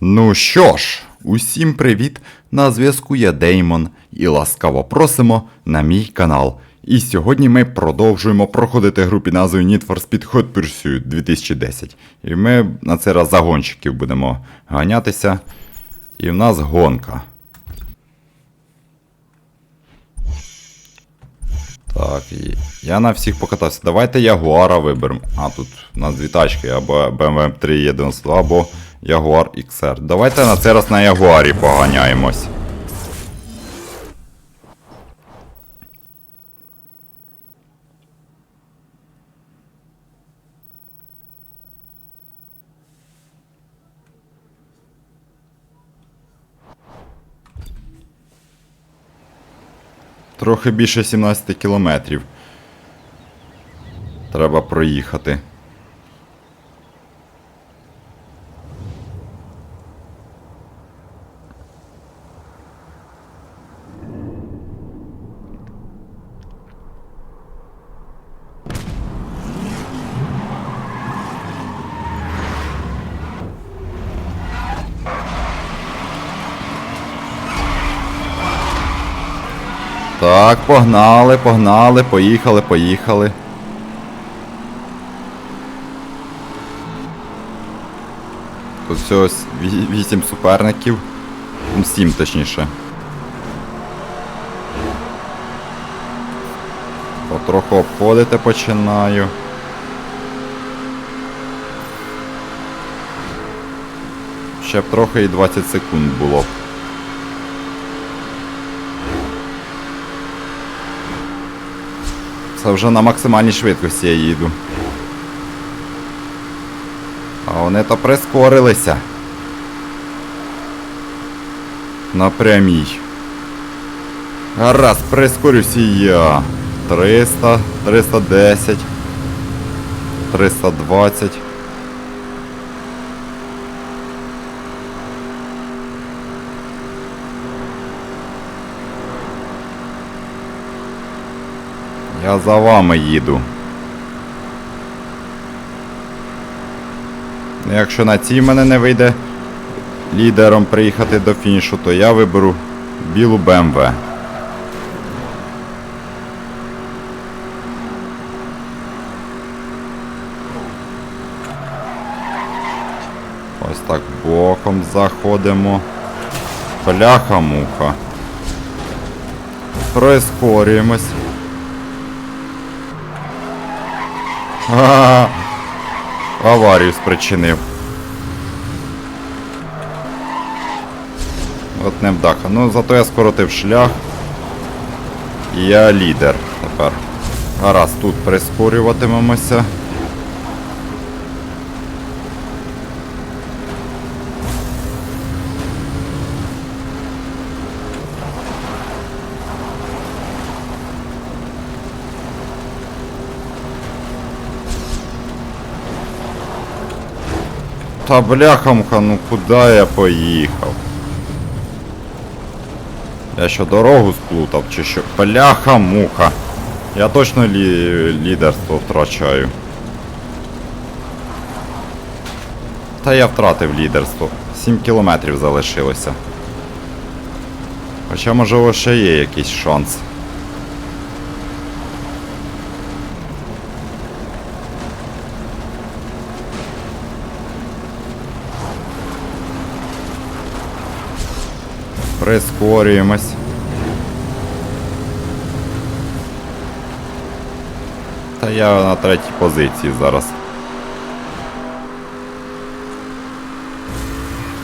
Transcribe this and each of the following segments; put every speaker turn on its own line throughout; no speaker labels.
Ну що ж, усім привіт! На зв'язку я Деймон і ласкаво просимо на мій канал. І сьогодні ми продовжуємо проходити гру під назвою Need for Speed Hot Pursuit 2010. І ми на цей раз за гонщиків будемо ганятися. І в нас гонка. Так, і я на всіх покатався. Давайте Ягуара виберемо. А, тут у нас дві тачки, або BMW 3 E92, або Jaguar XR. Давайте на цей раз на Ягуарі поганяємось. Трохи більше 17 кілометрів. Треба проїхати. Так, погнали, погнали, поїхали, поїхали. Тут всього ось ві- вісім суперників. Ну, Сім точніше. Потроху обходити починаю. Ще б трохи і 20 секунд було б. Це вже на максимальній швидкості я їду. А вони то прискорилися. На прямій. Гаразд, прискорюся я. 300, 310, 320. Я за вами їду. Ну, Якщо на цій мене не вийде лідером приїхати до фінішу, то я виберу білу БМВ. Ось так боком заходимо. Бляха-муха. Прискорюємось. А, аварію спричинив. От не вдаха. Ну зато я скоротив шлях. Я лідер тепер. Гаразд, тут прискорюватимемося. Та бляхамка, ну куди я поїхав? Я що дорогу сплутав чи що? Бляха-муха. Я точно лі... лідерство втрачаю. Та я втратив лідерство. 7 кілометрів залишилося. Хоча можливо ще є якийсь шанс. Прискорюємось. Та я на третій позиції зараз.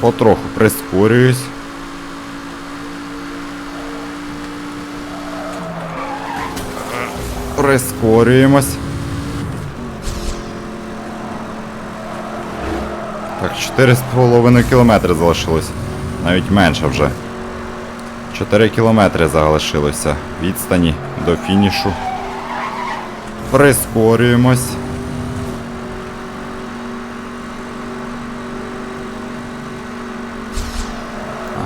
Потроху прискорююсь. Прискорюємось. Так, 4,5 кілометри залишилось. Навіть менше вже. 4 кілометри залишилося відстані до фінішу. Прискорюємось.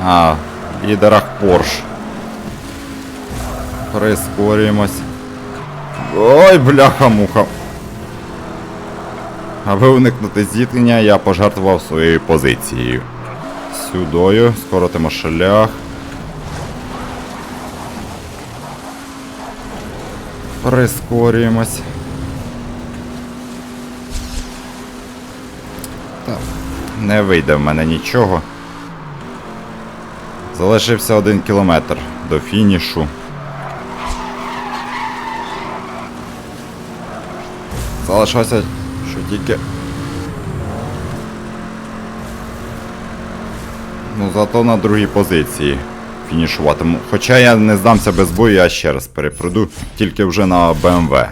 А, в лідерах Порш. Прискорюємось. Ой, бляха-муха. Аби уникнути зіткнення, я пожертвував своєю позицією. Сюдою, скоротимо шлях. Прискорюємось. Так, не вийде в мене нічого. Залишився один кілометр до фінішу. Залишався, що тільки. Ну, зато на другій позиції фінішуватиму. Хоча я не здамся без бою, я ще раз перепройду, тільки вже на БМВ.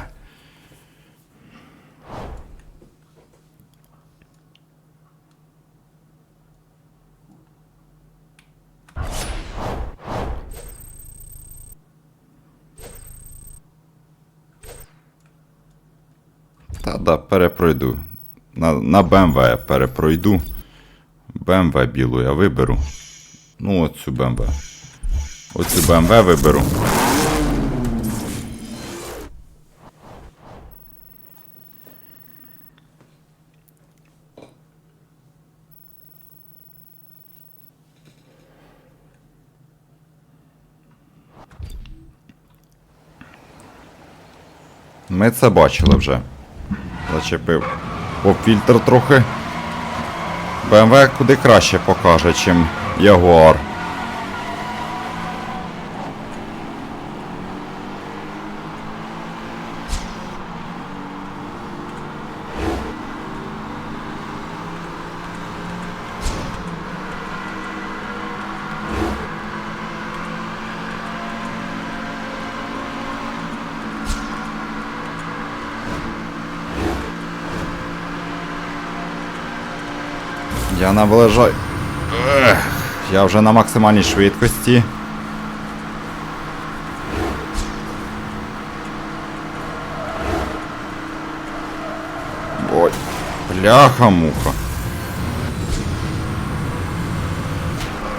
Та да, перепройду. На, на БМВ я перепройду. БМВ білу я виберу. Ну, оцю БМВ. Оцю БМВ виберу. Ми це бачили вже. Зачепив поп-фільтр трохи. BMW куди краще покаже, чим Jaguar. Я наближаю. Ех, я вже на максимальній швидкості. Ой, бляха-муха.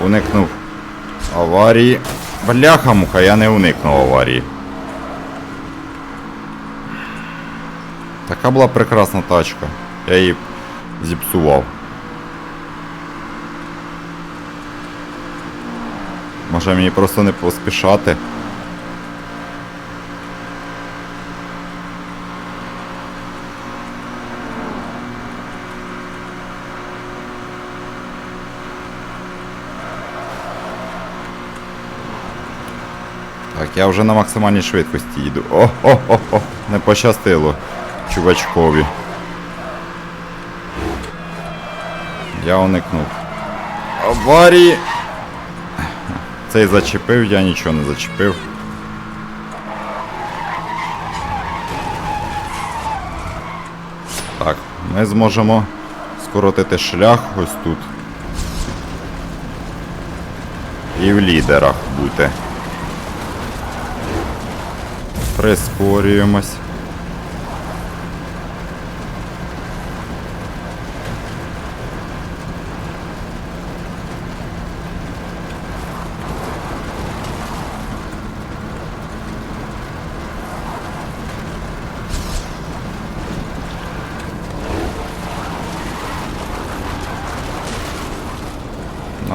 Уникнув аварії. Бляха-муха, я не уникнув аварії. Така була прекрасна тачка. Я її зіпсував. Може мені просто не поспішати. Так, я вже на максимальній швидкості їду. О-о-о-о! Не пощастило чувачкові. Я уникнув. Аварії! Цей зачепив, я нічого не зачепив. Так, ми зможемо скоротити шлях ось тут. І в лідерах бути. Прискорюємось.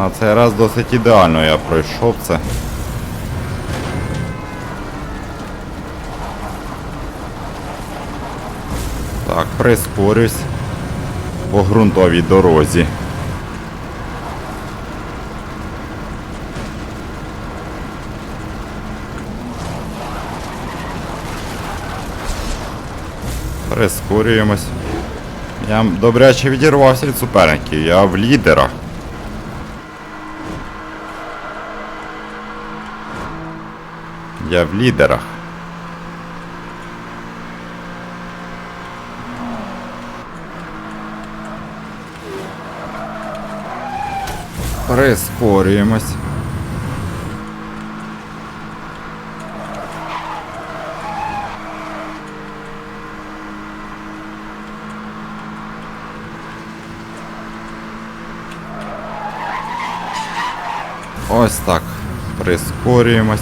На цей раз досить ідеально я пройшов це. Так, прискорюсь по ґрунтовій дорозі. Прискорюємось. Я добряче відірвався від суперників, я в лідерах. Я в лідерах. Прискорюємось. Ось так. Прискорюємось.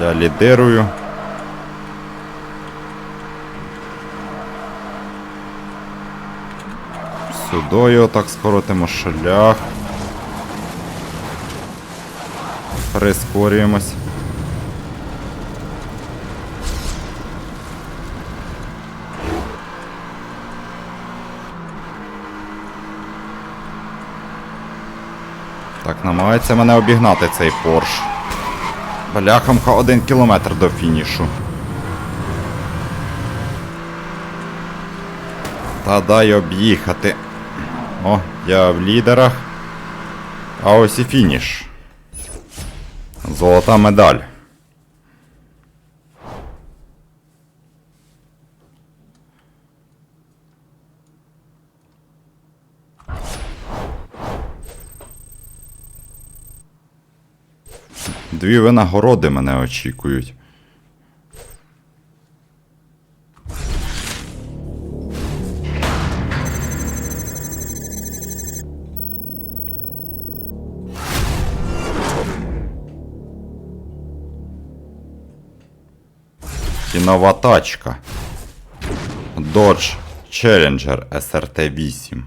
Я лідирую. Сюдою отак скоротимо шлях. Прискорюємось. Так, намагається мене обігнати цей Порш. Бляхамка один кілометр до фінішу. Та дай об'їхати. О, я в лідерах. А ось і фініш. Золота медаль. Дві винагороди мене очікують. І нова тачка. Dodge Challenger SRT 8.